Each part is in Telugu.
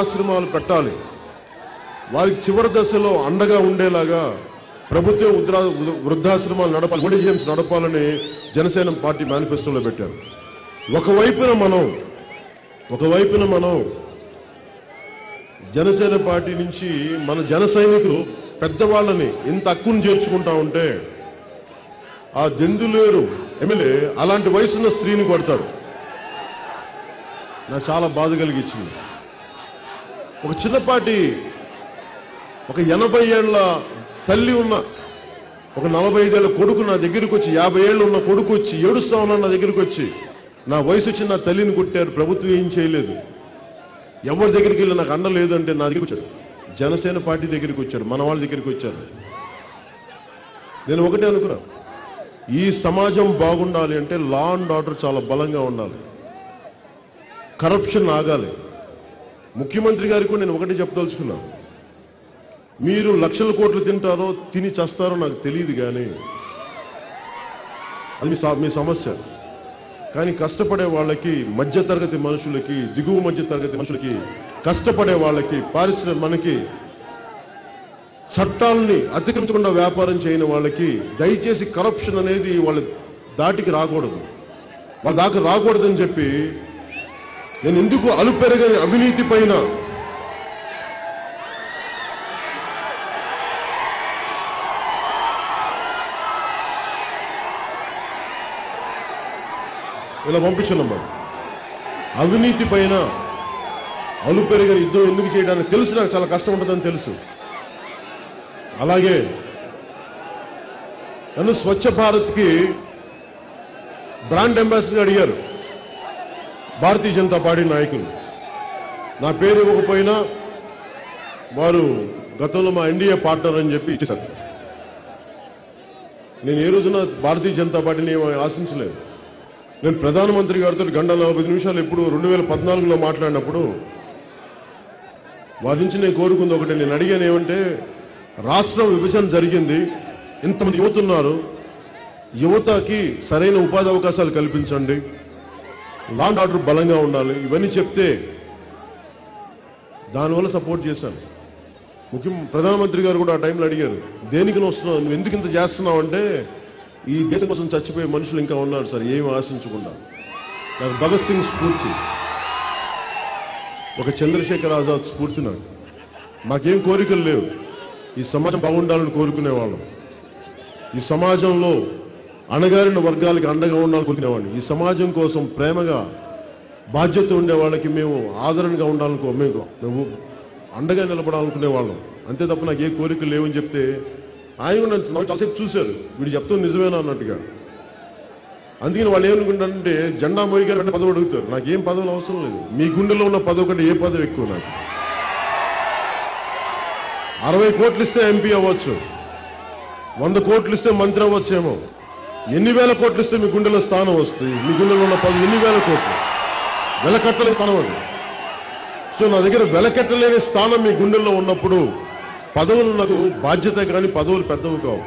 ఆశ్రమాలు పెట్టాలి వారికి చివరి దశలో అండగా ఉండేలాగా ప్రభుత్వం ఉద్రా వృద్ధాశ్రమాలు నడపాలి ఓల్డ్ నడపాలని జనసేన పార్టీ మేనిఫెస్టోలో పెట్టారు. ఒకవైపున మనం ఒకవైపున మనం జనసేన పార్టీ నుంచి మన జన సైనికులు పెద్దవాళ్ళని ఇంత అక్కును చేర్చుకుంటా ఉంటే ఆ దెందులేరు ఎమ్మెల్యే అలాంటి వయసున్న స్త్రీని కొడతాడు. నాకు చాలా బాధ కలిగించింది. ఒక చిన్నపాటి ఒక ఎనభై ఏళ్ళ తల్లి ఉన్న ఒక నలభై ఐదేళ్ళ కొడుకు నా దగ్గరికి వచ్చి యాభై ఏళ్ళు ఉన్న కొడుకు వచ్చి ఏడుస్తా ఉన్నా నా దగ్గరికి వచ్చి నా వయసు వచ్చి నా తల్లిని కొట్టారు ప్రభుత్వం ఏం చేయలేదు. ఎవరి దగ్గరికి వెళ్ళి నాకు అండ లేదు అంటే నా దగ్గరికి వచ్చాడు. జనసేన పార్టీ దగ్గరికి వచ్చాడు మన వాళ్ళ దగ్గరికి వచ్చారు నేను ఒకటే అనుకున్నా ఈ సమాజం బాగుండాలి అంటే లా అండ్ ఆర్డర్ చాలా బలంగా ఉండాలి. కరప్షన్ ఆగాలి. ముఖ్యమంత్రి గారికి నేను ఒకటి చెప్పదలుచుకున్నాను మీరు లక్షల కోట్లు తింటారో తిని చేస్తారో నాకు తెలియదు కానీ అది మీ మీ సమస్య. కానీ కష్టపడే వాళ్ళకి మధ్య తరగతి మనుషులకి దిగువ మధ్య తరగతి మనుషులకి కష్టపడే వాళ్ళకి పారిశ్రామిక మనకి చట్టాలని అతిక్రమించకుండా వ్యాపారం చేయని వాళ్ళకి దయచేసి కరప్షన్ అనేది వాళ్ళ దాటికి రాకూడదు. వాళ్ళ దాకా రాకూడదని చెప్పి నేను ఎందుకు అలుపెరగని అవినీతి పైన? ఇలా పంపించానమ్మా అవినీతి పైన అలుపెరగని యుద్ధం ఎందుకు చేయడానికి తెలుసు నాకు చాలా కష్టం ఉంటుందని తెలుసు. అలాగే నన్ను స్వచ్ఛ భారత్కి బ్రాండ్ అంబాసిడర్ అడిగారు. భారతీయ జనతా పార్టీ నాయకులు. నా పేరు ఇవ్వకపోయినా వారు గతంలో మా ఎన్డీఏ పార్ట్నర్ అని చెప్పి ఇచ్చేశారు. నేను ఏ రోజున భారతీయ జనతా పార్టీని ఆశించలేదు. నేను ప్రధానమంత్రి గారితో గంట నలభై నిమిషాలు ఎప్పుడు రెండు వేల పద్నాలుగులో మాట్లాడినప్పుడు వారి నుంచి నేను కోరుకుంది ఒకటి నేను అడిగాను ఏమంటే రాష్ట్రం విభజన జరిగింది ఇంతమంది యువతున్నారు యువతకి సరైన ఉపాధి అవకాశాలు కల్పించండి. లాండ్ ఆర్డర్ బలంగా ఉండాలి. ఇవన్నీ చెప్తే దానివల్ల సపోర్ట్ చేశాను. ముఖ్యం ప్రధానమంత్రి గారు కూడా ఆ టైంలో అడిగారు దేనికి నువ్వు వస్తున్నావు? నువ్వు ఎందుకు ఇంత చేస్తున్నావు? అంటే ఈ దేశం కోసం చచ్చిపోయే మనుషులు ఇంకా ఉన్నారు సార్ ఏమి ఆశించకుండా. నాకు భగత్ సింగ్ స్ఫూర్తి. ఒక చంద్రశేఖర్ ఆజాద్ స్ఫూర్తి నాకు. మాకేం కోరికలు లేవు. ఈ సమాజం బాగుండాలని కోరుకునేవాళ్ళం. ఈ సమాజంలో అణగారిన వర్గాలకి అండగా ఉండాలని కోరుకునేవాడిని. ఈ సమాజం కోసం ప్రేమగా బాధ్యత ఉండే వాళ్ళకి మేము ఆదరణగా ఉండాలనుకో మేము మేము అండగా నిలబడాలనుకునే వాళ్ళం అంతే తప్ప నాకు ఏ కోరికలు లేవని చెప్తే ఆయన కూడా నన్ను నాకు చాలాసేపు చూశారు. వీడు చెప్తుంది నిజమేనా అన్నట్టుగా. అందుకని వాళ్ళు ఏమనుకుంటారంటే జెండా మోయి గారు అంటే పదవి అడుగుతారు. నాకేం పదవులు అవసరం లేదు. మీ గుండెలో ఉన్న పదవి కంటే ఏ పదవి ఎక్కువ నాకు? అరవై కోట్లు ఇస్తే ఎంపీ అవ్వచ్చు. వంద కోట్లు ఇస్తే మంత్రి అవ్వచ్చేమో. ఎన్ని వేల కోట్లు ఇస్తే మీ గుండెలో స్థానం వస్తుంది? మీ గుండెలో ఉన్న పదవి ఎన్ని వేల కోట్లు? వెలకట్టలేని స్థానం అది. సో నా దగ్గర వెలకట్టలేని స్థానం మీ గుండెల్లో ఉన్నప్పుడు పదవులు నాకు బాధ్యత కానీ పదవులు పెద్దవి కావు.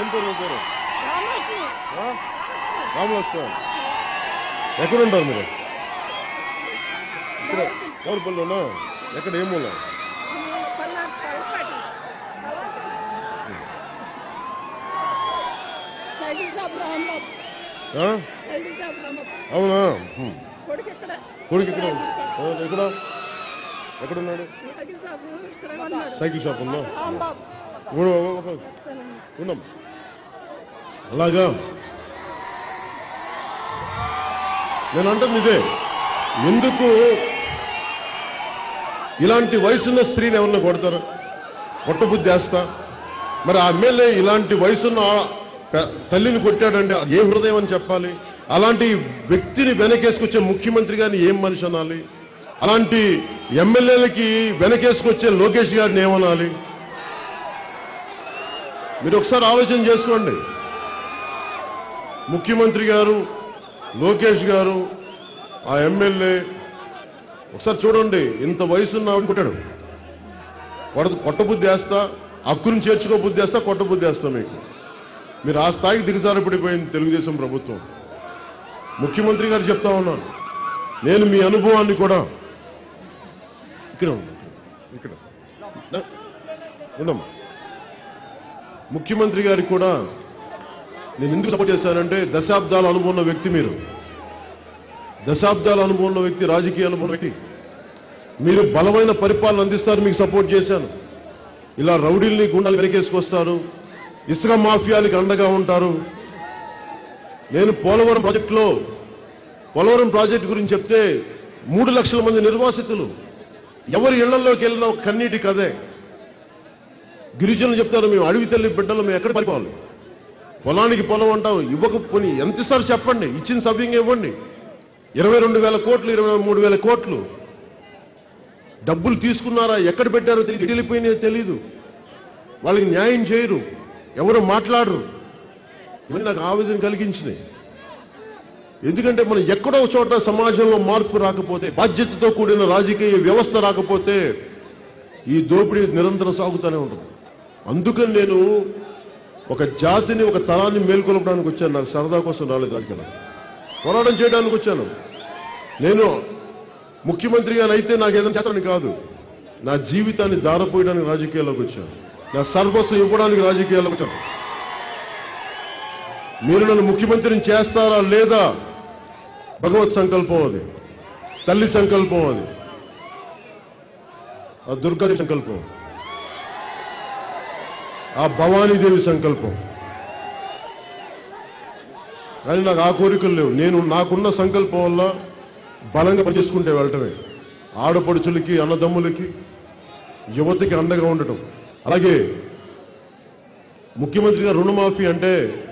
ఏం పేరు మీ పేరు ఆ? రామలక్ష్మణ్ ఎక్కడ ఉంటారు మీరు? ఇక్కడ కోరుపల్లిలోనా ఎక్కడ ఏం మూల? అవునా. కొడుకు ఇక్కడ ఎక్కడ ఎక్కడ? ఉన్నాడు సైకిల్ షాప్ ఉందా? ఉన్నాం అలాగా? నేను అంటుంది ఇదే. ఎందుకు ఇలాంటి వయసున్న స్త్రీని ఎవరిని కొడతారు? కొట్టబుద్ధి చేస్తా మరి ఆ ఎమ్మెల్యే ఇలాంటి వయసున్న తల్లిని కొట్టాడంటే అది ఏ హృదయం అని చెప్పాలి? అలాంటి వ్యక్తిని వెనకేసుకొచ్చే ముఖ్యమంత్రి గారిని ఏం మనిషి అనాలి? అలాంటి ఎమ్మెల్యేలకి వెనకేసుకొచ్చే లోకేష్ గారిని ఏమనాలి మీరు ఒకసారి ఆలోచన చేసుకోండి. ముఖ్యమంత్రి గారు లోకేష్ గారు ఆ ఎమ్మెల్యే ఒకసారి చూడండి ఇంత వయసున్న ఆవిడ కొట్టాడు. కొడ కొట్టబుద్ధి వేస్తా హక్కును చేర్చుకో బుద్ధేస్తా కొట్ట వేస్తా మీకు. మీరు ఆ స్థాయికి దిగజారపడిపోయింది తెలుగుదేశం ప్రభుత్వం. ముఖ్యమంత్రి గారు చెప్తా ఉన్నాను నేను మీ అనుభవాన్ని కూడా ఇక్కడ ఇక్కడ. ఉండమ్మా ముఖ్యమంత్రి గారికి కూడా నేను ఎందుకు సపోర్ట్ చేశానంటే దశాబ్దాల అనుభవం ఉన్న వ్యక్తి మీరు. దశాబ్దాల అనుభవం ఉన్న వ్యక్తి రాజకీయ అనుభవం వ్యక్తి. మీరు బలమైన పరిపాలన అందిస్తారు మీకు సపోర్ట్ చేశాను. ఇలా రౌడీల్ని గుండాలు వెనకేసుకొస్తారు ఇసుక మాఫియాలకి అండగా ఉంటారు. నేను పోలవరం ప్రాజెక్టులో పోలవరం ప్రాజెక్టు గురించి చెప్తే మూడు లక్షల మంది నిర్వాసితులు. ఎవరి ఇళ్ళలోకి వెళ్ళినా ఒక కన్నీటి కదే గిరిజనులు చెప్తారు మేము అడవి తల్లి బిడ్డలు మేము ఎక్కడ పడిపోవాలి పొలానికి పొలం అంటాం ఇవ్వకపోని ఎంత ఇస్తారు చెప్పండి ఇచ్చిన సవ్యంగా ఇవ్వండి. ఇరవై రెండు వేల కోట్లు ఇరవై మూడు వేల కోట్లు. డబ్బులు తీసుకున్నారా ఎక్కడ పెట్టారో తెలియదు వెళ్ళిపోయినాయో తెలీదు. వాళ్ళకి న్యాయం చేయరు ఎవరు మాట్లాడరు. ఇవన్నీ నాకు ఆవేదన కలిగించినాయి. ఎందుకంటే మనం ఎక్కడో చోట సమాజంలో మార్పు రాకపోతే బాధ్యతతో కూడిన రాజకీయ వ్యవస్థ రాకపోతే ఈ దోపిడీ నిరంతరం సాగుతూనే ఉంటుంది. అందుకని నేను ఒక జాతిని ఒక తరాన్ని మేల్కొల్పడానికి వచ్చాను. నాకు సరదా కోసం రాలేదు అక్కడ పోరాటం చేయడానికి వచ్చాను. నేను ముఖ్యమంత్రిగా అయితే నాకు ఏదైనా చేస్తాను కాదు. నా జీవితాన్ని దారపోయడానికి రాజకీయాల్లోకి వచ్చాను. నా సర్వస్వం ఇవ్వడానికి రాజకీయాల్లోకి వచ్చాను. మీరు నన్ను ముఖ్యమంత్రిని చేస్తారా లేదా? భగవత్ సంకల్పం అది. తల్లి సంకల్పం అది. ఆ దుర్గాదేవి సంకల్పం. ఆ భవానీదేవి సంకల్పం. కానీ నాకు ఆ కోరికలు లేవు. నేను నాకున్న సంకల్పం వల్ల బలంగా పనిచేసుకుంటే వెళ్ళటమే. ఆడపడుచులకి అన్నదమ్ములకి యువతకి అండగా ఉండటం. అలాగే ముఖ్యమంత్రి గారు రుణమాఫీ అంటే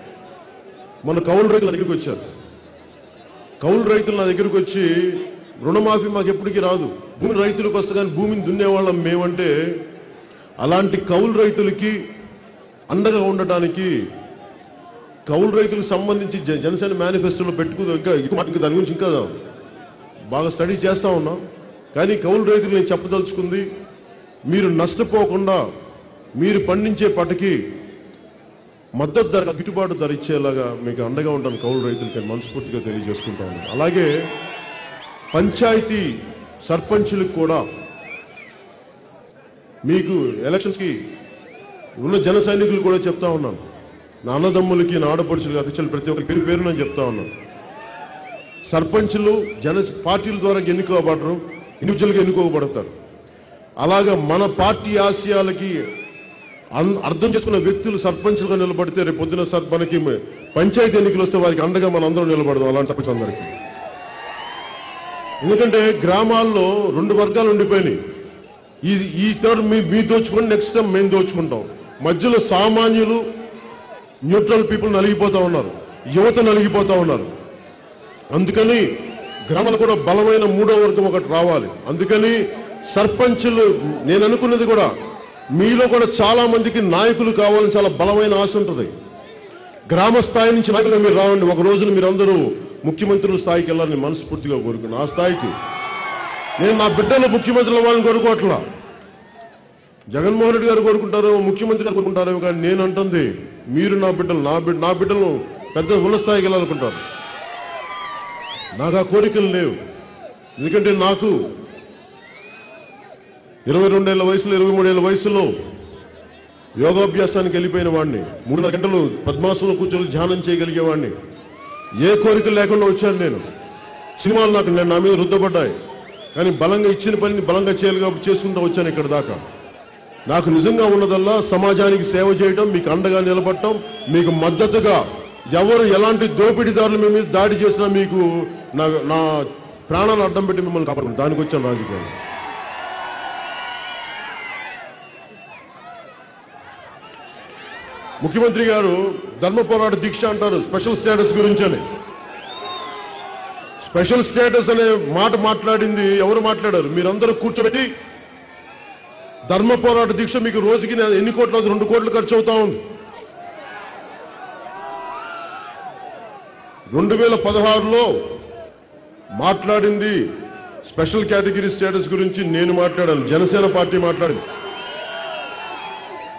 మన కౌలు రైతుల దగ్గరికి వచ్చారు. కౌలు రైతులు నా దగ్గరికి వచ్చి రుణమాఫీ మాకు ఎప్పటికీ రాదు. భూమి రైతులకు వస్తే కానీ భూమిని దున్నేవాళ్ళం మేమంటే అలాంటి కౌలు రైతులకి అండగా ఉండటానికి కౌలు రైతులకు సంబంధించి జనసేన మేనిఫెస్టోలో పెట్టుకు ఇంకా ఇంకా దాని గురించి ఇంకా బాగా స్టడీ చేస్తూ ఉన్నాం. కానీ కౌలు రైతులు నేను చెప్పదలుచుకుంది మీరు నష్టపోకుండా మీరు పండించే పంటకి మద్దతు ధర గిట్టుబాటు ధర ఇచ్చేలాగా మీకు అండగా ఉంటాను కౌలు రైతులకి మనస్ఫూర్తిగా తెలియజేసుకుంటా అలాగే పంచాయతీ సర్పంచులకు కూడా మీకు ఎలక్షన్స్కి ఉన్న జన సైనికులు కూడా చెప్తా ఉన్నాను. నా అన్నదమ్ములకి నా ఆడపడుచులకి అధ్యక్షులు ప్రతి ఒక్కరి పేరు పేరు నేను చెప్తా ఉన్నాను. సర్పంచులు జన పార్టీల ద్వారా ఎన్నుకోబడరు ఇండివిజువల్గా ఎన్నుకోబడతారు. అలాగా మన పార్టీ ఆశయాలకి అర్థం చేసుకున్న వ్యక్తులు సర్పంచులుగా నిలబడితే రేపు పొద్దున సర్ మనకి పంచాయతీ ఎన్నికలు వస్తే వారికి అండగా మన అందరం నిలబడదాం అలాంటి సర్పంచ్ అందరికి. ఎందుకంటే గ్రామాల్లో రెండు వర్గాలు ఉండిపోయినాయి. ఈ ఈ టర్మ్ మీ దోచుకోండి నెక్స్ట్ టైం మేము దోచుకుంటాం. మధ్యలో సామాన్యులు న్యూట్రల్ పీపుల్ నలిగిపోతూ ఉన్నారు. యువత నలిగిపోతూ ఉన్నారు. అందుకని గ్రామాలు కూడా బలమైన మూడో వర్గం ఒకటి రావాలి. అందుకని సర్పంచులు నేను అనుకున్నది కూడా మీలో కూడా చాలా మందికి నాయకులు కావాలని చాలా బలమైన ఆశ ఉంటుంది. గ్రామ స్థాయి నుంచి నాయకులు మీరు రావండి. ఒక రోజున మీరు అందరూ ముఖ్యమంత్రుల స్థాయికి వెళ్ళాలని మనస్ఫూర్తిగా కోరుకున్నాను. ఆ స్థాయికి. నేను నా బిడ్డలు ముఖ్యమంత్రులు అవ్వాలని కోరుకోవట్లా. జగన్మోహన్ రెడ్డి గారు కోరుకుంటారో ముఖ్యమంత్రి గారు కోరుకుంటారేమో కానీ నేను అంటుంది మీరు నా బిడ్డలు నా బిడ్డ నా బిడ్డలు పెద్ద ఉన్న స్థాయికి వెళ్ళాలనుకుంటారు. నాకు ఆ కోరికలు లేవు. ఎందుకంటే నాకు ఇరవై రెండేళ్ళ వయసులో ఇరవై మూడేళ్ళ వయసులో యోగాభ్యాసానికి వెళ్ళిపోయిన వాడిని మూడున్నర గంటలు పద్మాసనం కూర్చొని ధ్యానం చేయగలిగేవాడిని ఏ కోరికలు లేకుండా వచ్చాను నేను. సినిమాలు నాకు నా మీద రుద్దపడ్డాయి కానీ బలంగా ఇచ్చిన పనిని బలంగా చేయాలి కాబట్టి చేసుకుంటూ వచ్చాను ఇక్కడ దాకా. నాకు నిజంగా ఉన్నదల్లా సమాజానికి సేవ చేయడం మీకు అండగా నిలబడటం మీకు మద్దతుగా ఎవరు ఎలాంటి దోపిడీదారులు మీ మీద దాడి చేసినా మీకు నా నా ప్రాణాలు అడ్డం పెట్టి మిమ్మల్ని కాపాడు దానికి వచ్చాను రాజకీయాలు. ముఖ్యమంత్రి గారు ధర్మ పోరాట దీక్ష అంటారు స్పెషల్ స్టేటస్ గురించి అని. స్పెషల్ స్టేటస్ అనే మాట మాట్లాడింది ఎవరు మాట్లాడారు? మీరందరూ కూర్చోబెట్టి ధర్మ పోరాట దీక్ష మీకు రోజుకి ఎన్ని కోట్లు రెండు కోట్లు ఖర్చు అవుతా ఉంది. రెండు వేల పదహారులో మాట్లాడింది స్పెషల్ కేటగిరీ స్టేటస్ గురించి నేను మాట్లాడాను జనసేన పార్టీ మాట్లాడింది.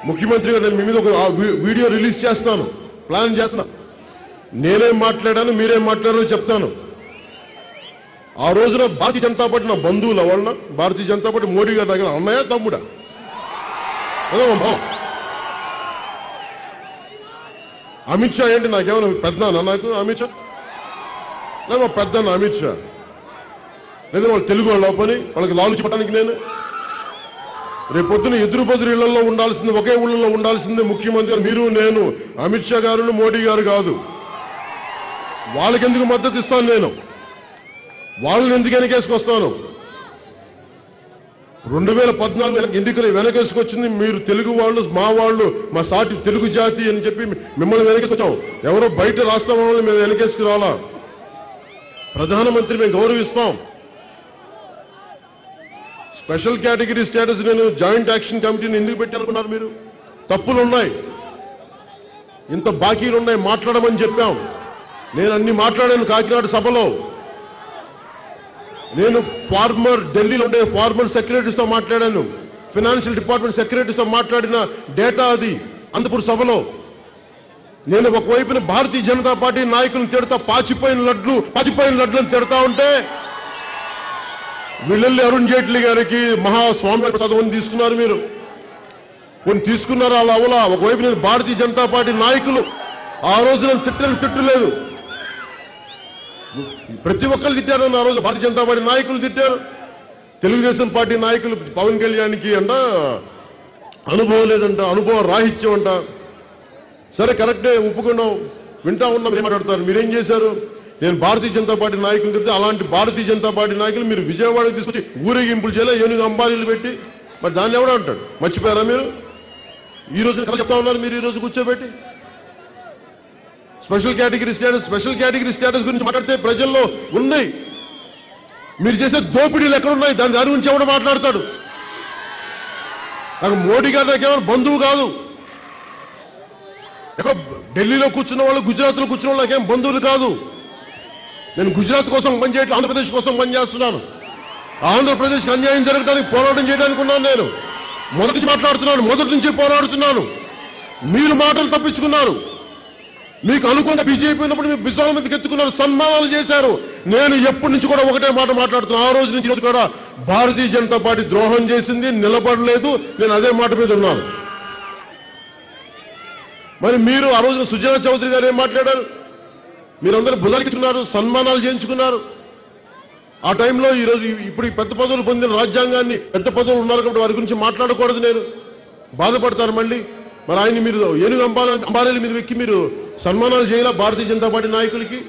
ముఖ్యమంత్రి గారు నేను మీ మీద ఒక వీ- వీడియో రిలీజ్ చేస్తాను. ప్లాన్ చేస్తున్నా నేనేం మాట్లాడాను మీరేం మాట్లాడారో చెప్తాను. ఆ రోజున భారతీయ జనతా పార్టీ నా బంధువుల వాళ్ళ భారతీయ జనతా పార్టీ మోడీ గారి దగ్గర అన్నయ్య తమ్ముడా? అమిత్ షా ఏంటి? నాకేమైనా పెద్దనా నాకు అమిత్ షా? లేదా మా పెద్దన్న అమిత్ షా. లేదా వాళ్ళు తెలుగు వాళ్ళు పని వాళ్ళకి లాలు చెప్పడానికి నేను? రేపు పొద్దున ఎదురు బదురు ఇళ్ళలో ఉండాల్సింది ఒకే ఊళ్ళలో ఉండాల్సింది ముఖ్యమంత్రి గారు, మీరు నేను. అమిత్ షా గారు మోడీ గారు కాదు. వాళ్ళకెందుకు మద్దతు ఇస్తాను నేను? వాళ్ళని ఎందుకు వెనకేసుకొస్తాను? రెండు వేల పద్నాలుగు ఎన్నికలు వెనకేసుకొచ్చింది మీరు తెలుగు వాళ్ళు మా వాళ్ళు మా సాటి తెలుగు జాతి అని చెప్పి మిమ్మల్ని వెనకేసుకొచ్చాం. ఎవరో బయట రాష్ట్రం వాళ్ళని మేము వెనకేసుకురావాలా ప్రధానమంత్రి మేము గౌరవిస్తాం. స్పెషల్ కేటగిరీ స్టేటస్ నేను జాయింట్ యాక్షన్ కమిటీని ఎందుకు పెట్టారనుకున్నారు మీరు? తప్పులు ఉన్నాయి ఇంత బాకీలు ఉన్నాయి మాట్లాడమని చెప్పాం. నేను అన్ని మాట్లాడాను కాకినాడ సభలో. నేను ఫార్మర్ ఢిల్లీలో ఉండే ఫార్మర్ సెక్రటరీస్తో మాట్లాడాను. ఫినాన్షియల్ డిపార్ట్మెంట్ సెక్రటరీస్తో మాట్లాడిన డేటా అది అంతపూర్ సభలో. నేను ఒకవైపున భారతీయ జనతా పార్టీ నాయకులను తిడతా పాచిపోయిన లడ్లు పాచిపోయిన లడ్లను తిడతా ఉంటే వీళ్ళెల్లి అరుణ్ జైట్లీ గారికి మహాస్వామి చదవని తీసుకున్నారు మీరు. కొన్ని తీసుకున్నారు అలా అవలా? ఒకవైపు నేను భారతీయ జనతా పార్టీ నాయకులు. ఆ రోజు నన్ను తిట్టని తిట్టలేదు. ప్రతి ఒక్కరు తిట్టారు. ఆ రోజు భారతీయ జనతా పార్టీ నాయకులు తిట్టారు. తెలుగుదేశం పార్టీ నాయకులు పవన్ కళ్యాణ్కి అంట అనుభవం లేదంట అనుభవం రాహిత్యం అంట. సరే కరెక్టే ఒప్పుకున్నాం. వింటా ఉన్నాం ఏం మాట్లాడతారు? మీరేం చేశారు? నేను భారతీయ జనతా పార్టీ నాయకులు చెప్తే అలాంటి భారతీయ జనతా పార్టీ నాయకులు మీరు విజయవాడకి తీసుకొచ్చి ఊరేగింపులు చేయలే ఏనుగు అంబారీలు పెట్టి. మరి దాన్ని ఎవడ అంటాడు? మర్చిపోయారా మీరు? ఈ రోజు కథ చెప్తా ఉన్నారు మీరు ఈ రోజు కూర్చోబెట్టి. Special category status special category status గురించి మాట్లాడితే ప్రజల్లో ఉంది. మీరు చేసే దోపిడీలు ఎక్కడ ఉన్నాయి దాని దాని గురించి ఎవడో మాట్లాడతాడు? నాకు మోడీ గారి దగ్గర బంధువు కాదు. ఎక్కడ ఢిల్లీలో కూర్చున్న వాళ్ళు గుజరాత్లో కూర్చున్న వాళ్ళు నాకేం బంధువులు కాదు. నేను గుజరాత్ కోసం పనిచేయట్లేదు ఆంధ్రప్రదేశ్ కోసం పనిచేస్తున్నాను. ఆంధ్రప్రదేశ్కి అన్యాయం జరగడానికి పోరాటం చేయడానికి ఉన్నాను నేను. మొదటి నుంచి మాట్లాడుతున్నాను మొదటి నుంచి పోరాడుతున్నాను. మీరు మాటలు తప్పించుకున్నారు. మీకు అనుకున్న బీజేపీ ఉన్నప్పుడు మీరు బిజాల మీదకి ఎత్తుకున్నారు సన్మానాలు చేశారు. నేను ఎప్పటి నుంచి కూడా ఒకటే మాట మాట్లాడుతున్నాను ఆ రోజు నుంచి రోజు కూడా భారతీయ జనతా పార్టీ ద్రోహం చేసింది నిలబడలేదు నేను అదే మాట మీద ఉన్నాను. మరి మీరు ఆ రోజున సుజనా చౌదరి గారు ఏం మాట్లాడారు? మీరందరూ బుధలించుకున్నారు సన్మానాలు చేయించుకున్నారు. ఆ టైంలో ఈరోజు ఇప్పుడు పెద్ద పదవులు పొందిన రాజ్యాంగాన్ని పెద్ద పదవులు ఉన్నారు కాబట్టి వారి గురించి మాట్లాడకూడదు నేను. బాధపడతారు మళ్ళీ. మరి ఆయన మీరు ఏనుగు అంబాల అంబారీల మీద వెక్కి మీరు సన్మానాలు చేయాలా భారతీయ జనతా పార్టీ నాయకులకి.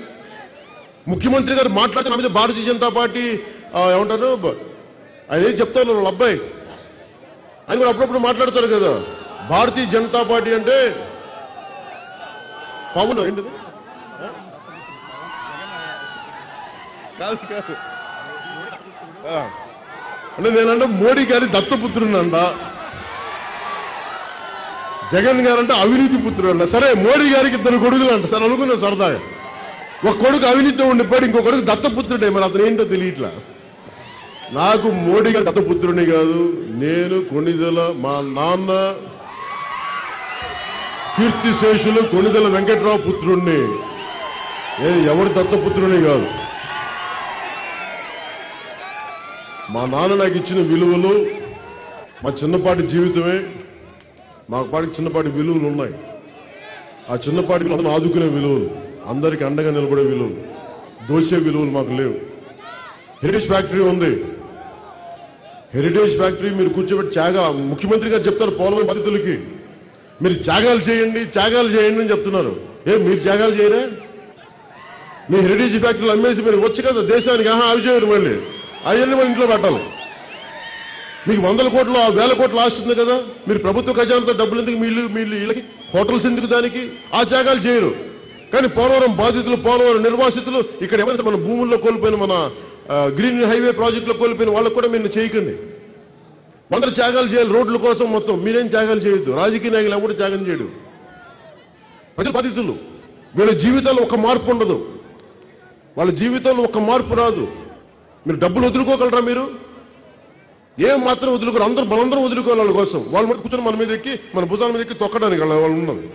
ముఖ్యమంత్రి గారు మాట్లాడిన మీద భారతీయ జనతా పార్టీ ఏమంటారు? ఆయన ఏం చెప్తారు వాళ్ళ అబ్బాయి? ఆయన కూడా అప్పుడప్పుడు మాట్లాడతారు కదా. భారతీయ జనతా పార్టీ అంటే పవన్ ఏంటిది? కాదు కాదు. అంటే నేనంటే మోడీ గారి దత్తపుత్రునంట జగన్ గారంటే అవినీతి పుత్రుడు సరే మోడీ గారికి ఇద్దరు కొడుకులు అంట. సరే అనుకుందాం సరదాగా? ఒక కొడుకు అవినీతి ఉండిపోయాడు ఇంకో కొడుకు దత్తపుత్రుడే. మరి అతను ఏంటో తెలియట్లా? నాకు మోడీ గారి దత్తపుత్రుడిని కాదు నేను కొణిదల మా నాన్న కీర్తిశేషులు కొణిదల వెంకట్రావు పుత్రుణ్ణి నేను ఎవరి దత్తపుత్రుని కాదు. మా నాన్న నాకు ఇచ్చిన విలువలు మా చిన్నపాటి జీవితమే. మాకు పాటి చిన్నపాటి విలువలు ఉన్నాయి. ఆ చిన్నపాటి అతను ఆదుకునే విలువలు అందరికి అండగా నిలబడే విలువలు దోచే విలువలు మాకు లేవు. హెరిటేజ్ ఫ్యాక్టరీ ఉంది. హెరిటేజ్ ఫ్యాక్టరీ మీరు కూర్చోబెట్టి త్యాగా ముఖ్యమంత్రి గారు చెప్తారు పోలవరం బాధితులకి. మీరు త్యాగాలు చేయండి త్యాగాలు చేయండి అని చెప్తున్నారు. ఏ మీరు త్యాగాలు చేయరా? మీ హెరిటేజ్ ఫ్యాక్టరీలు అమ్మేసి మీరు వచ్చి కదా దేశానికి ఆహా అవి చేయరు మళ్ళీ అవన్నీ మన ఇంట్లో పెట్టాలి. మీకు వందల కోట్లు ఆ వేల కోట్లు ఆస్తుంది కదా. మీరు ప్రభుత్వ ఖజానాతో డబ్బులు ఎందుకు మీ ఇల్లు మీ వీళ్ళకి హోటల్స్ ఎందుకు దానికి? ఆ త్యాగాలు చేయరు. కానీ పోలవరం బాధితులు పోలవరం నిర్వాసితులు ఇక్కడ ఎవరైనా మన భూముల్లో కోల్పోయిన మన గ్రీన్ హైవే ప్రాజెక్టులో కోల్పోయిన వాళ్ళకు కూడా మీరు చేయకండి. వందల త్యాగాలు చేయాలి రోడ్ల కోసం మొత్తం. మీరేం త్యాగాలు చేయొద్దు. రాజకీయ నాయకులు ఎవరు త్యాగం చేయడు. ప్రజల బాధితులు. వీళ్ళ జీవితంలో ఒక మార్పు ఉండదు. వాళ్ళ జీవితంలో ఒక మార్పు రాదు. మీరు డబ్బులు వదులుకోగలరా మీరు? ఏం మాత్రం వదులుకోరు. అందరూ మనందరం వదులుకోవాలి వాళ్ళ కోసం. వాళ్ళు మటు కూర్చొని మన మీద ఎక్కి మన భుజాల మీద ఎక్కి తొక్కడానికి వాళ్ళు ఉన్నది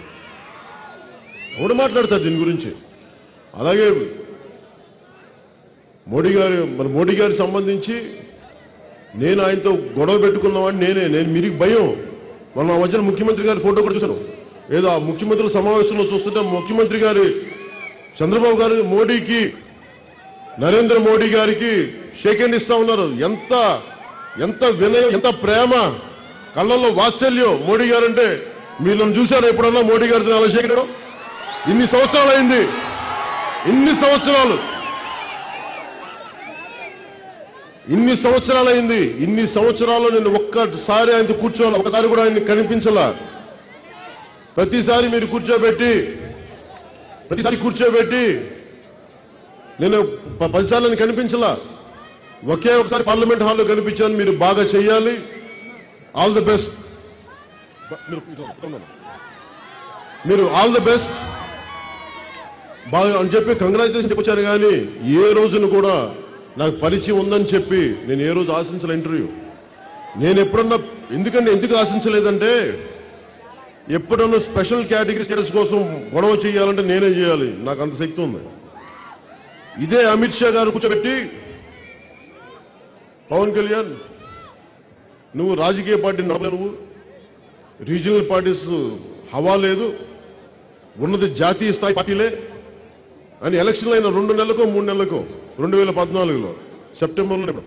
ఎవడు మాట్లాడతారు దీని గురించి? అలాగే మోడీ గారు మన మోడీ గారికి సంబంధించి నేను ఆయనతో గొడవ పెట్టుకున్నామని నేనే. నేను మీరు భయం. మన మధ్యన ముఖ్యమంత్రి గారి ఫోటో కూడా చూశాను ఏదో ఆ ముఖ్యమంత్రుల సమావేశంలో చూస్తుంటే ముఖ్యమంత్రి గారి చంద్రబాబు గారు మోడీకి నరేంద్ర మోడీ గారికి షేక్ హ్యాండ్ ఇస్తా ఉన్నారు. ఎంత ఎంత వినయం ఎంత ప్రేమ. కళ్ళల్లో వాత్సల్యం. మోడీ గారు అంటే మీరు చూశారు ఎప్పుడన్నా మోడీ గారితో అలా ఇన్ని సంవత్సరాలు అయింది ఇన్ని సంవత్సరాలు. ఇన్ని సంవత్సరాలు అయింది ఇన్ని సంవత్సరాలు నేను ఒక్కసారి ఆయనతో కూర్చోవాలి. ఒకసారి కూడా ఆయన కనిపించలా. ప్రతిసారి మీరు కూర్చోబెట్టి ప్రతిసారి కూర్చోబెట్టి నేను ప- పదిసార్లు కనిపించలా. ఒకే ఒకసారి పార్లమెంట్ హాల్లో కనిపించాను మీరు బాగా చెయ్యాలి. ఆల్ ది బెస్ట్ మీరు ఆల్ ది బెస్ట్ బాగా అని చెప్పి కంగ్రాచులేషన్ చెప్పొచ్చారు కానీ ఏ రోజును కూడా నాకు పరిచయం ఉందని చెప్పి నేను ఏ రోజు ఆశించలే ఇంటర్వ్యూ నేను ఎప్పుడన్నా ఎందుకంటే ఎందుకు ఆశించలేదంటే ఎప్పుడన్నా స్పెషల్ కేటగిరీ స్టేటస్ కోసం గొడవ చేయాలంటే నేనే చేయాలి. నాకు అంత శక్తి ఉంది. ఇదే అమిత్ షా గారు కూర్చోబెట్టి పవన్ కళ్యాణ్ నువ్వు రాజకీయ పార్టీ నడవలేవు రీజనల్ పార్టీస్ హవా లేదు. ఉన్నది జాతీయ స్థాయి పార్టీలే. అని ఎలక్షన్లు అయిన రెండు నెలలకో మూడు నెలలకో రెండు వేల పద్నాలుగులో సెప్టెంబర్లో ఇప్పుడు.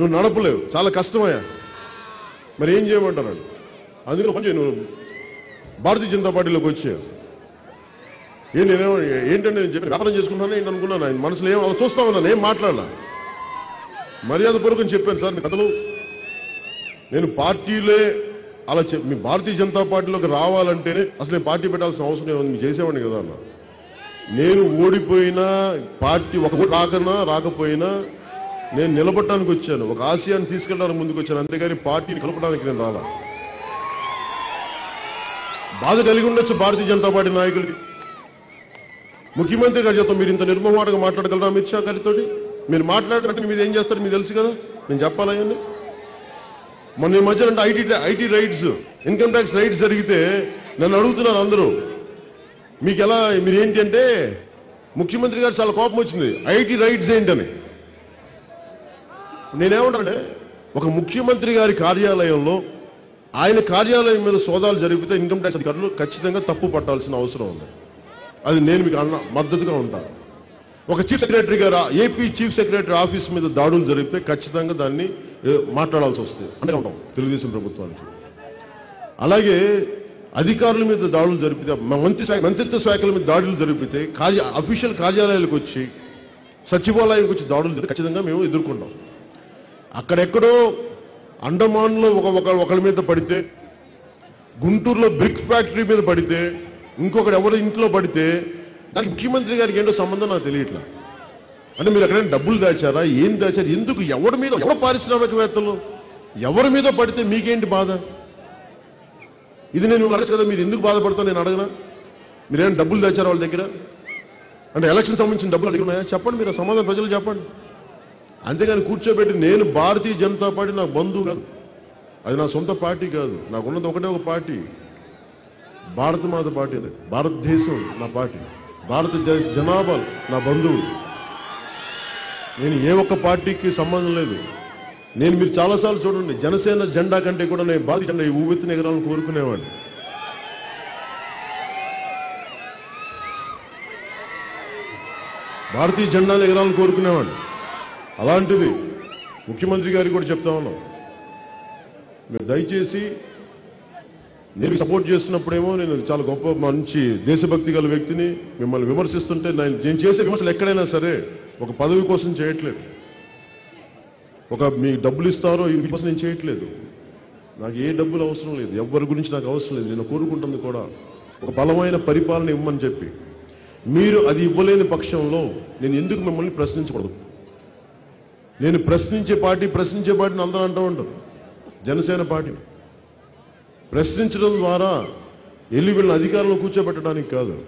నువ్వు నడపలేవు. చాలా కష్టమయ్యా. మరి ఏం చేయమంటారు? అందుకని కొంచెం నువ్వు భారతీయ జనతా పార్టీలోకి వచ్చావు ఏ నేనేమో ఏంటంటే నేను చెప్పి వ్యాపారం చేసుకుంటాను ఏంటి అనుకున్నాను? ఆయన మనసులో ఏం అలా చూస్తా ఉన్నాను ఏం మాట్లాడాల? మర్యాద పూర్వకం చెప్పాను సార్ మీ కథలు. నేను పార్టీలే అలా మీ భారతీయ జనతా పార్టీలోకి రావాలంటేనే అసలు నేను పార్టీ పెట్టాల్సిన అవసరం ఏముంది? మీరు చేసేవాడిని కదా అన్న. నేను ఓడిపోయినా పార్టీ ఒక రాకనా రాకపోయినా నేను నిలబడటానికి వచ్చాను. ఒక ఆశయాన్ని తీసుకెళ్ళడానికి ముందుకు వచ్చాను. అంతేగాని పార్టీని కలపడానికి నేను రాలా. బాధ కలిగి ఉండొచ్చు భారతీయ జనతా పార్టీ నాయకులకి. ముఖ్యమంత్రి గారి చేత మీరు ఇంత నిర్మమాటగా మాట్లాడగలరా అమిత్ షా గారితో మీరు మాట్లాడినట్టు మీద ఏం చేస్తారు మీకు తెలుసు కదా? నేను చెప్పాలండి మొన్న ఈ మధ్యన అంటే IT IT raids income tax raids జరిగితే నన్ను అడుగుతున్నారు అందరూ. మీకు ఎలా మీరు ఏంటంటే అంటే ముఖ్యమంత్రి గారు చాలా కోపం వచ్చింది. ఐటీ రైట్స్ ఏంటని. నేనేమంటానంటే ఒక ముఖ్యమంత్రి గారి కార్యాలయంలో ఆయన కార్యాలయం మీద సోదాలు జరిగితే ఇన్కమ్ ట్యాక్స్ అధికారులు ఖచ్చితంగా తప్పు పట్టాల్సిన అవసరం ఉంది. అది నేను మీకు అన్న మద్దతుగా ఉంటాను. ఒక చీఫ్ సెక్రటరీ గారు ఏపీ చీఫ్ సెక్రటరీ ఆఫీస్ మీద దాడులు జరిగితే ఖచ్చితంగా దాన్ని మాట్లాడాల్సి వస్తుంది. అంటే ఉంటాం తెలుగుదేశం ప్రభుత్వానికి. అలాగే అధికారుల మీద దాడులు జరిపితే మంత్రి మంత్రిత్వ శాఖల మీద దాడులు జరిపితే కార్య అఫీషియల్ కార్యాలయాలకు వచ్చి సచివాలయానికి వచ్చి దాడులు జరిగితే ఖచ్చితంగా మేము ఎదుర్కొంటాం. అక్కడెక్కడో అండమాన్లో ఒక ఒక ఒకరి మీద పడితే గుంటూరులో బ్రిక్ ఫ్యాక్టరీ మీద పడితే ఇంకొకరు ఎవరు ఇంట్లో పడితే దానికి ముఖ్యమంత్రి గారికి ఏంటో సంబంధం నాకు తెలియట్లా. అంటే మీరు ఎక్కడైనా డబ్బులు దాచారా? ఏం దాచారు? ఎందుకు? ఎవరి మీద? ఎవరు పారిశ్రామికవేత్తలు? ఎవరి మీద పడితే మీకేంటి బాధ? ఇది నేను అడగచ్చు కదా మీరు ఎందుకు బాధపడతాను నేను అడగనా? మీరేమైనా డబ్బులు దాచారా వాళ్ళ దగ్గర? అంటే ఎలక్షన్ సంబంధించిన డబ్బులు దగ్గర ఉన్నాయా? చెప్పండి మీరు సమాధానం ప్రజలు చెప్పండి. అంతేగాని కూర్చోబెట్టి నేను భారతీయ జనతా పార్టీ నాకు బంధువు కాదు. అది నా సొంత పార్టీ కాదు. నాకు ఉన్నది ఒకటే ఒక పార్టీ. భారత మాత పార్టీ అది. భారతదేశం నా పార్టీ. భారతదేశ జనాభా నా బంధువులు నేను ఏ ఒక్క పార్టీకి సంబంధం లేదు. నేను మీరు చాలాసార్లు చూడండి జనసేన జెండా కంటే కూడా నేను బాధ జెండా ఈ ఊవెత్తిన ఎగరాలను కోరుకునేవాడిని. భారతీయ జెండాలు ఎగరాలను కోరుకునేవాడిని. అలాంటిది ముఖ్యమంత్రి గారికి కూడా చెప్తా ఉన్నాం. మీరు దయచేసి నేను సపోర్ట్ చేస్తున్నప్పుడేమో నేను చాలా గొప్ప మంచి దేశభక్తి గల వ్యక్తిని మిమ్మల్ని విమర్శిస్తుంటే నేను నేను చేసే విమర్శలు ఎక్కడైనా సరే ఒక పదవి కోసం చేయట్లేదు. ఒక మీ డబ్బులు ఇస్తారో ఈ కోసం నేను చేయట్లేదు. నాకు ఏ డబ్బులు అవసరం లేదు. ఎవరి గురించి నాకు అవసరం లేదు. నేను కోరుకుంటుంది కూడా ఒక బలమైన పరిపాలన ఇవ్వమని చెప్పి. మీరు అది ఇవ్వలేని పక్షంలో నేను ఎందుకు మిమ్మల్ని ప్రశ్నించకూడదు? నేను ప్రశ్నించే పార్టీ ప్రశ్నించే పార్టీని అందరూ అంటూ ఉంటారు. జనసేన పార్టీ ప్రశ్నించడం ద్వారా వెళ్ళి వీళ్ళని అధికారంలో కూర్చోబెట్టడానికి కాదు.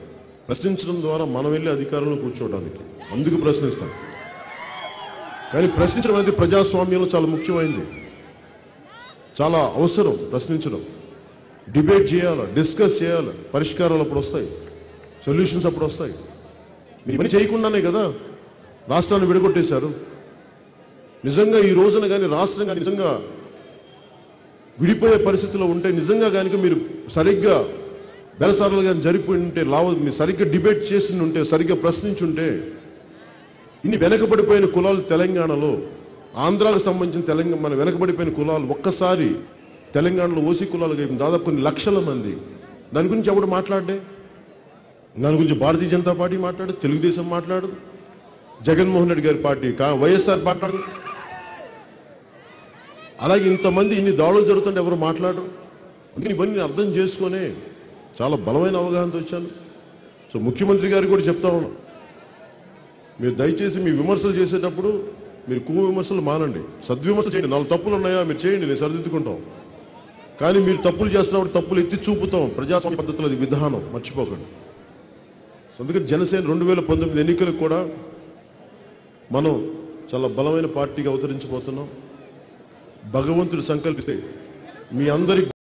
ప్రశ్నించడం ద్వారా మనం వెళ్ళి అధికారంలో కూర్చోవడానికి అందుకు ప్రశ్నిస్తాం. కానీ ప్రశ్నించడం అనేది ప్రజాస్వామ్యంలో చాలా ముఖ్యమైనది చాలా అవసరం ప్రశ్నించడం. డిబేట్ చేయాలి డిస్కస్ చేయాలి? పరిష్కారాలు అప్పుడు వస్తాయి. సొల్యూషన్స్ అప్పుడు వస్తాయి. మీరు పని చేయకుండానే కదా రాష్ట్రాన్ని విడగొట్టేశారు. నిజంగా ఈ రోజున కానీ రాష్ట్రం కానీ నిజంగా విడిపోయే పరిస్థితిలో ఉంటే నిజంగా కనుక మీరు సరిగ్గా బెలసార్లు కానీ జరిపి ఉంటే లావ మీరు సరిగ్గా డిబేట్ చేసి ఉంటే సరిగ్గా ప్రశ్నించుంటే ఇన్ని వెనకబడిపోయిన కులాలు తెలంగాణలో ఆంధ్రాకు సంబంధించిన తెలంగాణ మన వెనకబడిపోయిన కులాలు ఒక్కసారి తెలంగాణలో ఓసీ కులాలు దాదాపు కొన్ని లక్షల మంది. దాని గురించి ఎవడు మాట్లాడే దాని గురించి భారతీయ జనతా పార్టీ మాట్లాడు తెలుగుదేశం మాట్లాడదు. జగన్మోహన్ రెడ్డి గారి పార్టీ కా వైఎస్ఆర్ మాట్లాడదు. అలాగే ఇంతమంది ఇన్ని దాడులు జరుగుతుంటే ఎవరు మాట్లాడరు? అందుకని ఇవన్నీ నేను అర్థం చేసుకునే చాలా బలమైన అవగాహనతో వచ్చాను. సో ముఖ్యమంత్రి గారికి కూడా చెప్తా ఉన్నాను మీరు దయచేసి మీ విమర్శలు చేసేటప్పుడు మీరు కుమ్ము విమర్శలు మానండి. సద్విమర్శలు చేయండి. నాలుగు తప్పులు ఉన్నాయా? మీరు చేయండి. నేను సరిదిద్దుకుంటాం. కానీ మీరు తప్పులు చేస్తున్నప్పుడు తప్పులు ఎత్తి చూపుతాం. ప్రజాస్వామ్య పద్ధతులు అది విధానం. మర్చిపోకండి. అందుకని జనసేన రెండు వేల పంతొమ్మిది ఎన్నికలకు కూడా మనం చాలా బలమైన పార్టీగా అవతరించిపోతున్నాం భగవంతుడు సంకల్పిస్తే మీ అందరి